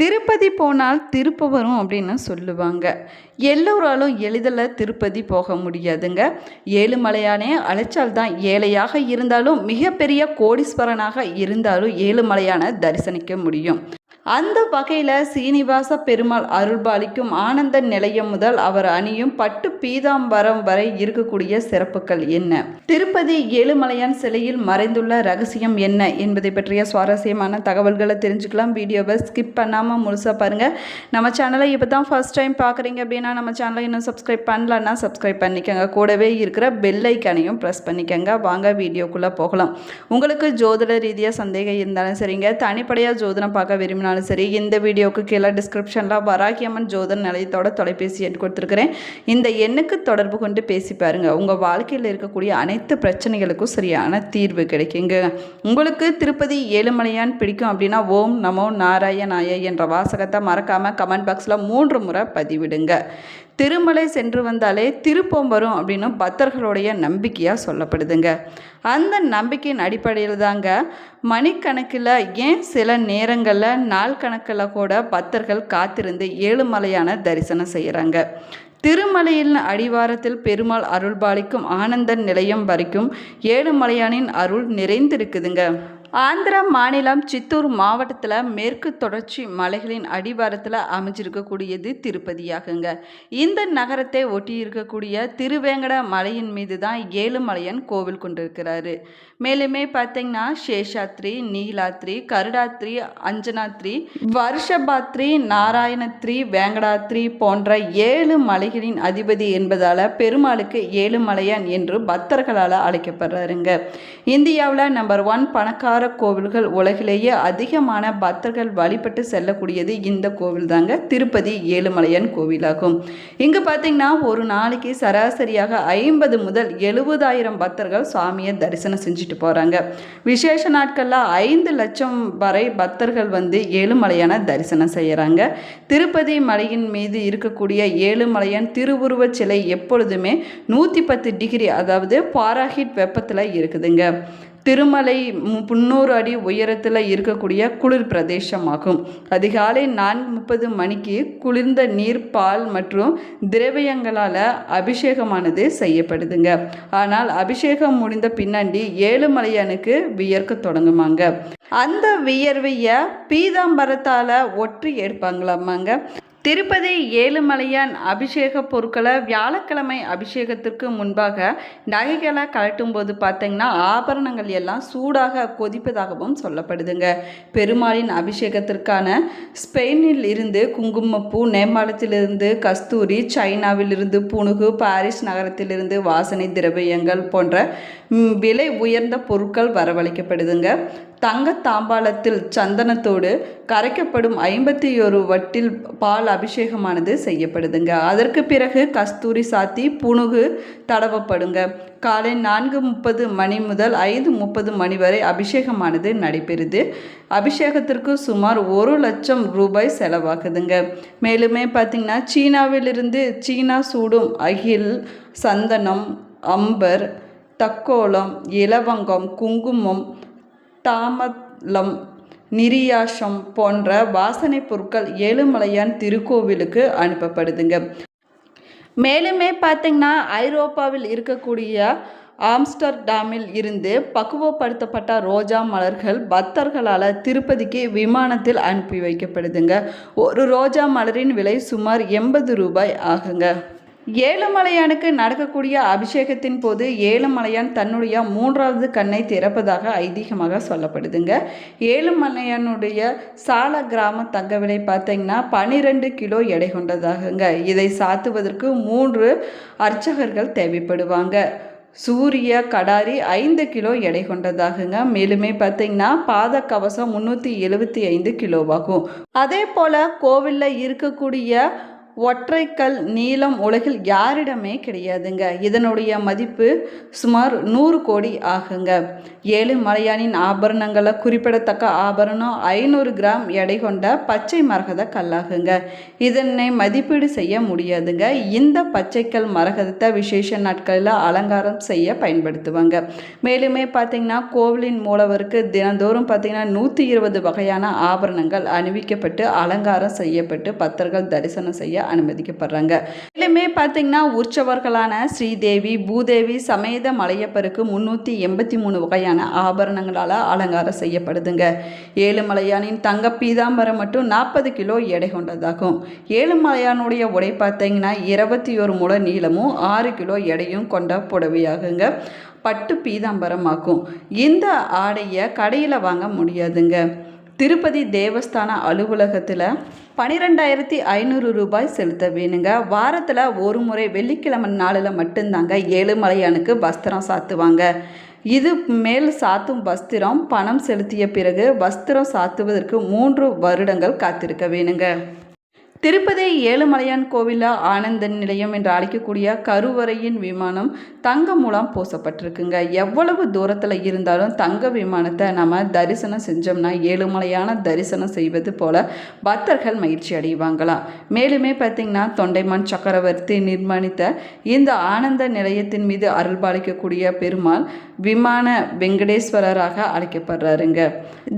திருப்பதி போனால் திருப்பவரும் அப்படின்னு சொல்லுவாங்க. எல்லோராலும் எளிதில் திருப்பதி போக முடியாதுங்க. ஏழுமலையானே அழைச்சால் தான் ஏழையாக இருந்தாலும் மிகப்பெரிய கோடீஸ்வரனாக இருந்தாலும் ஏழுமலையான தரிசனிக்க முடியும். அந்த வகையில் சீனிவாச பெருமாள் அருள்பாலிக்கும் ஆனந்த நிலையம் முதல் அவர் அணியும் பட்டு பீதாம்பரம் வரை இருக்கக்கூடிய சிறப்புகள் என்ன? திருப்பதி ஏழுமலையான் சிலையில் மறைந்துள்ள ரகசியம் என்ன என்பதை பற்றிய சுவாரஸ்யமான தகவல்களை தெரிஞ்சுக்கலாம். வீடியோவை ஸ்கிப் பண்ணாமல் முழுசாக பாருங்கள் நம்ம சேனலை இப்போ தான் ஃபர்ஸ்ட் டைம் பார்க்குறீங்க அப்படின்னா நம்ம சேனலை இன்னும் சப்ஸ்கிரைப் பண்ணலன்னா சப்ஸ்கிரைப் பண்ணிக்கோங்க. கூடவே இருக்கிற பெல் ஐக்கானையும் ப்ரெஸ் பண்ணிக்கோங்க. வாங்க வீடியோக்குள்ளே போகலாம். உங்களுக்கு ஜோதிட ரீதியாக சந்தேகம் இருந்தாலும் சரிங்க. தனிப்படையாக ஜோதிடம் பார்க்க விரும்பினாலும் சரி இந்த வீடியோவுக்கு கீழே டிஸ்கிரிப்ஷனில் வராகியம்மன் ஜோதன் நிலையத்தோட தொலைபேசி எண் கொடுத்துருக்குறேன். இந்த எண்ணுக்கு தொடர்பு கொண்டு பேசி பாருங்கள் உங்கள் வாழ்க்கையில் இருக்கக்கூடிய அனைத்து பிரச்சனைகளுக்கும் சரியான தீர்வு கிடைக்குங்க. உங்களுக்கு திருப்பதி ஏழுமலையான் பிடிக்கும் அப்படின்னா ஓம் நமோ நாராயணாய என்ற வாசகத்தை மறக்காமல் கமெண்ட் பாக்ஸில் மூன்று முறை பதிவிடுங்க. திருமலை சென்று வந்தாலே திருப்பம் வரும் அப்படின்னு பக்தர்களுடைய நம்பிக்கையாக சொல்லப்படுதுங்க. அந்த நம்பிக்கையின் அடிப்படையில் தாங்க மணிக்கணக்கில் ஏன் சில நேரங்களில் நாள் கணக்கில் கூட பக்தர்கள் காத்திருந்து ஏழுமலையான தரிசனம் செய்கிறாங்க திருமலையின் அடிவாரத்தில் பெருமாள் அருள்பாலிக்கும் ஆனந்தன் நிலையம் வரைக்கும் ஏழுமலையானின் அருள் நிறைந்திருக்குதுங்க. ஆந்திரா மாநிலம் சித்தூர் மாவட்டத்தில் மேற்கு தொடர்ச்சி மலைகளின் அடிவாரத்தில் அமைஞ்சிருக்கக்கூடியது திருப்பதியாகுங்க. இந்த நகரத்தை ஒட்டி இருக்கக்கூடிய திருவேங்கட மலையின் மீது தான் ஏழுமலையன் கோவில் கொண்டிருக்கிறாரு. மேலுமே பார்த்தீங்கன்னா சேஷாத்ரி நீலாத்ரி கருடாத்ரி அஞ்சனாத்ரி வருஷபாத்ரி நாராயணத்ரி வேங்கடாத்ரி போன்ற ஏழு மலைகளின் அதிபதி என்பதால் பெருமாளுக்கு ஏழுமலையான் என்று பக்தர்களால் அழைக்கப்படுறாருங்க. இந்தியாவில் நம்பர் ஒன் பணக்கார கோவில்கள் உலகிலேயே அதிகமான பக்தர்கள் வழிபட்டு செல்லக்கூடியது இந்த கோவில் தாங்க திருப்பதி ஏழுமலையான் கோவிலாகும். இங்கு பார்த்தீங்கன்னா ஒரு நாளைக்கு சராசரியாக ஐம்பது முதல் எழுபதாயிரம் பக்தர்கள் சுவாமியை தரிசனம் செஞ்சுட்டு போகிறாங்க விசேஷ நாட்களில் ஐந்து லட்சம் வரை பக்தர்கள் வந்து ஏழுமலையான தரிசனம் செய்கிறாங்க திருப்பதி மலையின் மீது இருக்கக்கூடிய ஏழுமலையான் திருவுருவச் சிலை எப்பொழுதுமே நூற்றி பத்து டிகிரி அதாவது பாராஹிட் வெப்பத்தில் இருக்குதுங்க. திருமலை முன்னூறு அடி உயரத்தில் இருக்கக்கூடிய குளிர் பிரதேசமாகும். அதிகாலை நான்கு முப்பது மணிக்கு குளிர்ந்த நீர் பால் மற்றும் திரவியங்களால் அபிஷேகமானது செய்யப்படுதுங்க. ஆனால் அபிஷேகம் முடிந்த பின்னாடி ஏழுமலையானுக்கு வியர்க்க தொடங்குமாங்க. அந்த வியர்வையை பீதாம்பரத்தால் ஒற்றி எடுப்பாங்களாமாங்க. திருப்பதி ஏழுமலையான் அபிஷேக பொருட்களை வியாழக்கிழமை அபிஷேகத்திற்கு முன்பாக நகைகளை கலட்டும் போது பார்த்தீங்கன்னா ஆபரணங்கள் எல்லாம் சூடாக கொதிப்பதாகவும் சொல்லப்படுதுங்க. பெருமாளின் அபிஷேகத்திற்கான ஸ்பெயினில் இருந்து குங்குமப்பூ நேபாளத்திலிருந்து கஸ்தூரி சைனாவிலிருந்து புனுகு பாரிஸ் நகரத்திலிருந்து வாசனை திரவியங்கள் போன்ற விலை உயர்ந்த பொருட்கள் வரவழைக்கப்படுதுங்க. தங்க தாம்பாளத்தில் சந்தனத்தோடு கரைக்கப்படும் ஐம்பத்தி ஒரு வட்டில் பால் அபிஷேகமானது செய்யப்படுதுங்க. அதற்கு பிறகு கஸ்தூரி சாத்தி புணுகு தடவப்படுங்க. காலை நான்கு முப்பது மணி முதல் ஐந்து முப்பது மணி வரை அபிஷேகமானது நடைபெறுது. அபிஷேகத்திற்கு சுமார் ஒரு லட்சம் ரூபாய் செலவாகுதுங்க. மேலுமே பார்த்திங்கன்னா சீனாவிலிருந்து சீனா சூடும் அகில் சந்தனம் அம்பர் தக்கோலம் இலவங்கம் குங்குமம் தாமலம் நிரியாசம் போன்ற வாசனை பொருட்கள் ஏழுமலையான் திருக்கோவிலுக்கு அனுப்பப்படுதுங்க. மேலுமே பார்த்திங்கன்னா ஐரோப்பாவில் இருக்கக்கூடிய ஆம்ஸ்டர்டாமில் இருந்து பக்குவப்படுத்தப்பட்ட ரோஜா மலர்கள் பக்தர்களால் திருப்பதிக்கு விமானத்தில் அனுப்பி வைக்கப்படுதுங்க. ஒரு ரோஜா மலரின் விலை சுமார் எண்பது ரூபாய் ஆகுங்க. ஏழுமலையானுக்கு நடக்கக்கூடிய அபிஷேகத்தின் போது ஏழுமலையான் தன்னுடைய மூன்றாவது கண்ணை திறப்பதாக ஐதீகமாக சொல்லப்படுதுங்க. ஏழுமலையானுடைய சால கிராம தங்க விலை பார்த்தீங்கன்னா பனிரெண்டு கிலோ எடை கொண்டதாகுங்க. இதை சாத்துவதற்கு மூன்று அர்ச்சகர்கள் தேவைப்படுவாங்க. சூரிய கடாரி ஐந்து கிலோ எடை கொண்டதாகுங்க. மேலுமே பார்த்தீங்கன்னா பாத கவசம் முந்நூற்றி எழுபத்தி ஐந்து கிலோவாகும் அதே போல் கோவிலில் இருக்கக்கூடிய ஒற்றைக்கல் நீளம் உலகில் யாரிடமே கிடையாதுங்க. இதனுடைய மதிப்பு சுமார் நூறு கோடி ஆகுங்க. ஏழு மலையானின் ஆபரணங்களை குறிப்பிடத்தக்க ஆபரணம் ஐநூறு கிராம் எடை கொண்ட பச்சை மரகத கல்லாகுங்க. இதனை மதிப்பீடு செய்ய முடியாதுங்க. இந்த பச்சைக்கல் மரகதத்தை விசேஷ நாட்களில் அலங்காரம் செய்ய பயன்படுத்துவாங்க. மேலுமே பார்த்திங்கன்னா கோவிலின் மூலவருக்கு தினந்தோறும் பார்த்திங்கன்னா நூற்றி இருபது வகையான ஆபரணங்கள் அணிவிக்கப்பட்டு அலங்காரம் செய்யப்பட்டு பக்தர்கள் தரிசனம் செய்ய அனுமதிக்கப்படுறாங்க. இதுலையுமே பார்த்தீங்கன்னா உற்சவர்களான ஸ்ரீதேவி பூதேவி சமேத மலையப்பருக்கு முன்னூற்றி எண்பத்தி மூணு வகையான ஆபரணங்களால் அலங்காரம் செய்யப்படுதுங்க. ஏழுமலையானின் தங்க பீதாம்பரம் மட்டும் நாற்பது கிலோ எடை கொண்டதாகும். ஏழுமலையானுடைய உடை பார்த்தீங்கன்னா இருபத்தி ஒரு முழ நீளமும் ஆறு கிலோ எடையும் கொண்ட புடவையாகுங்க. பட்டு பீதாம்பரமாக்கும். இந்த ஆடையை கடையில் வாங்க முடியாதுங்க. திருப்பதி தேவஸ்தான அலுவலகத்தில் பனிரெண்டாயிரத்தி ஐநூறு ரூபாய் செலுத்த வேணுங்க வாரத்தில் ஒரு முறை வெள்ளிக்கிழமை நாளில் மட்டும்தாங்க ஏழுமலையானுக்கு வஸ்திரம் சாத்துவாங்க. இது மேல் சாத்தும் வஸ்திரம் பணம் செலுத்திய பிறகு வஸ்திரம் சாத்துவதற்கு மூன்று வருடங்கள் காத்திருக்க வேணுங்க. திருப்பதி ஏழுமலையான் கோவிலா ஆனந்த நிலையம் என்று அழைக்கக்கூடிய கருவறையின் விமானம் தங்க மூலம் பூசப்பட்டிருக்குங்க. எவ்வளவு தூரத்தில் இருந்தாலும் தங்க விமானத்தை நம்ம தரிசனம் செஞ்சோம்னா ஏழுமலையான தரிசனம் செய்வது போல பக்தர்கள் மகிழ்ச்சி அடைவாங்களாம். மேலுமே பார்த்திங்கன்னா தொண்டைமான் சக்கரவர்த்தி நிர்மாணித்த இந்த ஆனந்த நிலையத்தின் மீது அருள்பாலிக்கக்கூடிய பெருமாள் விமான வெங்கடேஸ்வரராக அழைக்கப்படுறாருங்க.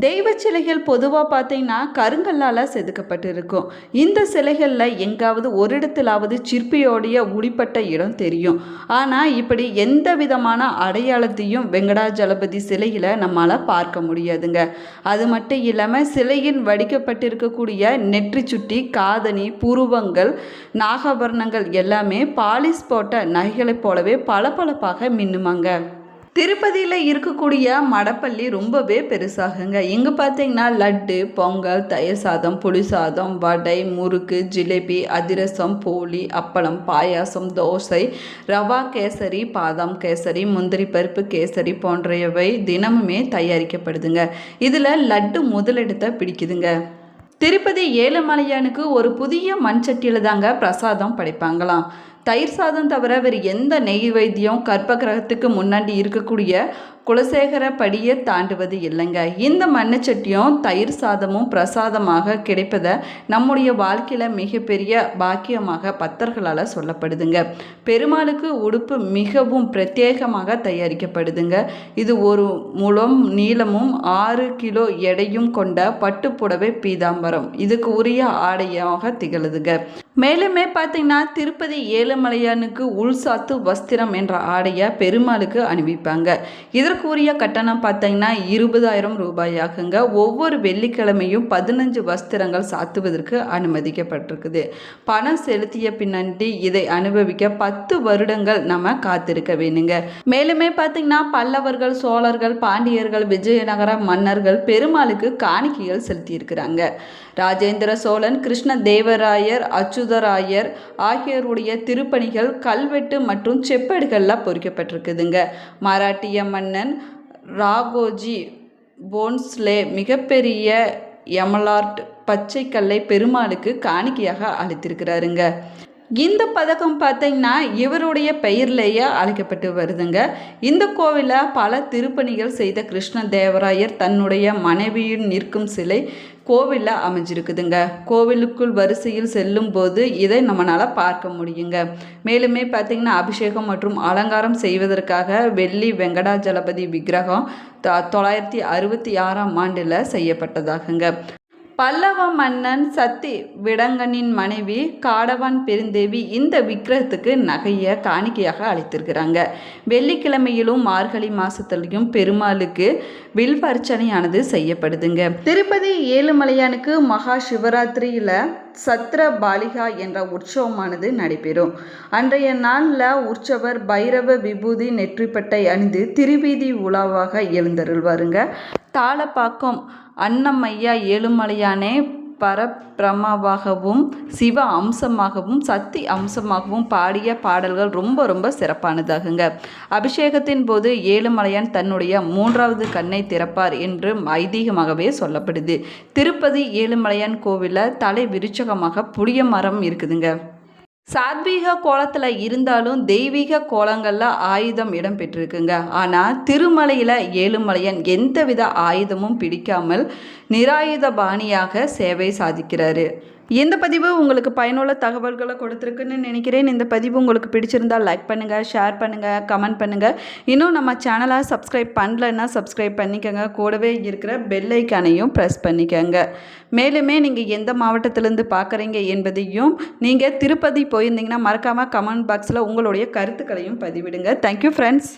தெய்வ சிலைகள் பொதுவாக பார்த்தீங்கன்னா கருங்கல்லால் செதுக்கப்பட்டிருக்கும். இந்த சிலைகளில் எங்காவது ஒரு இடத்திலாவது சிற்பியோடைய உளிப்பட்ட இடம் தெரியும். ஆனால் இப்படி எந்த விதமான அடையாளத்தையும் வெங்கடாஜலபதி சிலையில் நம்மளால் பார்க்க முடியாதுங்க. அது மட்டும் இல்லாமல் சிலையின் வடிக்கப்பட்டிருக்கக்கூடிய நெற்றி சுட்டி காதணி புருவங்கள் நாகாபரணங்கள் எல்லாமே பாலிஸ் போட்ட நகைகளைப் போலவே பளபளப்பாக மின்னுமாங்க. திருப்பதியில் இருக்கக்கூடிய மடப்பள்ளி ரொம்பவே பெருசாகுங்க. இங்கே பார்த்தீங்கன்னா லட்டு பொங்கல் தயிர் சாதம் புளி சாதம் வடை முறுக்கு ஜிலேபி அதிரசம் போலி அப்பளம் பாயாசம் தோசை ரவா கேசரி பாதாம் கேசரி முந்திரி பருப்பு கேசரி போன்றவை தினமுமே தயாரிக்கப்படுதுங்க. இதில் லட்டு முதலிடத்தை பிடிக்குதுங்க. திருப்பதி ஏழுமலையானுக்கு ஒரு புதிய மண் சட்டியில் தாங்க பிரசாதம் படைப்பாங்களாம். தயிர் சாதம் தவிர வேறு எந்த நெய் வைத்தியம் கர்ப்ப கிரகத்துக்கு முன்னாடி இருக்கக்கூடிய குலசேகர படியை தாண்டுவது இல்லைங்க. இந்த மண்ணச்சட்டியும் தயிர் சாதமும் பிரசாதமாக கிடைப்பதை நம்முடைய வாழ்க்கையில் மிகப்பெரிய பாக்கியமாக பக்தர்களால் சொல்லப்படுதுங்க. பெருமாளுக்கு உடுப்பு மிகவும் பிரத்யேகமாக தயாரிக்கப்படுதுங்க. இது ஒரு முழம் நீளமும் ஆறு கிலோ எடையும் கொண்ட பட்டுப்புடவை பீதாம்பரம். இதுக்கு உரிய ஆடையாக திகழுதுங்க. மேலுமே பார்த்தீங்கன்னா திருப்பதி ஏழுமலையானுக்கு உள்சாத்து வஸ்திரம் என்ற ஆடையை பெருமாளுக்கு அணிவிப்பாங்க. இதற்குரிய கட்டணம் பார்த்தீங்கன்னா இருபதாயிரம் ரூபாயாகுங்க. ஒவ்வொரு வெள்ளிக்கிழமையும் பதினஞ்சு வஸ்திரங்கள் சாத்துவதற்கு அனுமதிக்கப்பட்டிருக்குது. பணம் செலுத்திய பின்னாடி இதை அனுபவிக்க பத்து வருடங்கள் நம்ம காத்திருக்க வேணுங்க. மேலுமே பார்த்தீங்கன்னா பல்லவர்கள் சோழர்கள் பாண்டியர்கள் விஜயநகர மன்னர்கள் பெருமாளுக்கு காணிக்கைகள் செலுத்தியிருக்கிறாங்க. ராஜேந்திர சோழன் கிருஷ்ண தேவராயர் அச்சுதராயர் ஆகியோருடைய திருப்பணிகள் கல்வெட்டு மற்றும் செப்பேடுகளில் பொறிக்கப்பட்டிருக்குதுங்க. மராட்டிய மன்னன் ராகோஜி போன்ஸ்லே மிகப்பெரிய எமலார்ட் பச்சை கல்லை பெருமாளுக்கு காணிக்கையாக அளித்திருக்கிறாருங்க. இந்த பதக்கம் பார்த்தீங்கன்னா இவருடைய பெயர்லேயே அழைக்கப்பட்டு வருதுங்க. இந்த கோவிலில் பல திருப்பணிகள் செய்த கிருஷ்ண தேவராயர் தன்னுடைய மனைவியின் நிற்கும் சிலை கோவிலில் அமைஞ்சிருக்குதுங்க. கோவிலுக்குள் வரிசையில் செல்லும் போது இதை நம்மளால் பார்க்க முடியுங்க. மேலுமே பார்த்திங்கன்னா அபிஷேகம் மற்றும் அலங்காரம் செய்வதற்காக வெள்ளி வெங்கடாஜலபதி விக்கிரகம் த தொள்ளாயிரத்தி அறுபத்தி ஆறாம் ஆண்டில் செய்யப்பட்டதாகுங்க. பல்லவ மன்னன் சத்தி விடங்கனின் மனைவி காடவான் பெருந்தேவி இந்த விக்கிரகத்துக்கு நகையை காணிக்கையாக அளித்திருக்கிறாங்க. வெள்ளிக்கிழமையிலும் மார்கழி மாசத்திலையும் பெருமாளுக்கு வில்வர்ச்சனையானது செய்யப்படுதுங்க. திருப்பதி ஏழுமலையானுக்கு மகா சிவராத்திரியில் சத்ர பாலிகா என்ற உற்சவமானது நடைபெறும். அன்றைய நாளில் உற்சவர் பைரவ விபூதி நெற்றிப்பட்டை அணிந்து திருவீதி உலாவாக எழுந்தருள்வாருங்க. தாளப்பாக்கம் அன்னமையா ஏழுமலையானே பரபிரமாவாகவும் சிவ அம்சமாகவும் சக்தி அம்சமாகவும் பாடிய பாடல்கள் ரொம்ப ரொம்ப சிறப்பானதாகுங்க. அபிஷேகத்தின் போது ஏழுமலையான் தன்னுடைய மூன்றாவது கண்ணை திறப்பார் என்று ஐதீகமாகவே சொல்லப்படுது. திருப்பதி ஏழுமலையான் கோவிலில் தலை விருச்சகமாக புளிய மரம் இருக்குதுங்க. சாத்வீக கோலத்தில் இருந்தாலும் தெய்வீக கோலங்களில் ஆயுதம் இடம் பெற்றிருக்குங்க ஆனால் திருமலையில் ஏழுமலையன் எந்தவித ஆயுதமும் பிடிக்காமல் நிராயுத பாணியாக சேவை சாதிக்கிறாரு. இந்த பதிவு உங்களுக்கு பயனுள்ள தகவல்களை கொடுத்துருக்குன்னு நினைக்கிறேன். இந்த பதிவு உங்களுக்கு பிடிச்சிருந்தால் லைக் பண்ணுங்கள் ஷேர் பண்ணுங்கள் கமெண்ட் பண்ணுங்கள் இன்னும் நம்ம சேனலை சப்ஸ்கிரைப் பண்ணலன்னா சப்ஸ்கிரைப் பண்ணிக்கோங்க. கூடவே இருக்கிற பெல் ஐக்கானையும் ப்ரெஸ் பண்ணிக்கோங்க. மேலுமே நீங்கள் எந்த மாவட்டத்திலேருந்து பார்க்குறீங்க என்பதையும் நீங்கள் திருப்பதி போயிருந்தீங்கன்னா மறக்காமல் கமெண்ட் பாக்ஸில் உங்களுடைய கருத்துக்களையும் பதிவிடுங்க. Thank you friends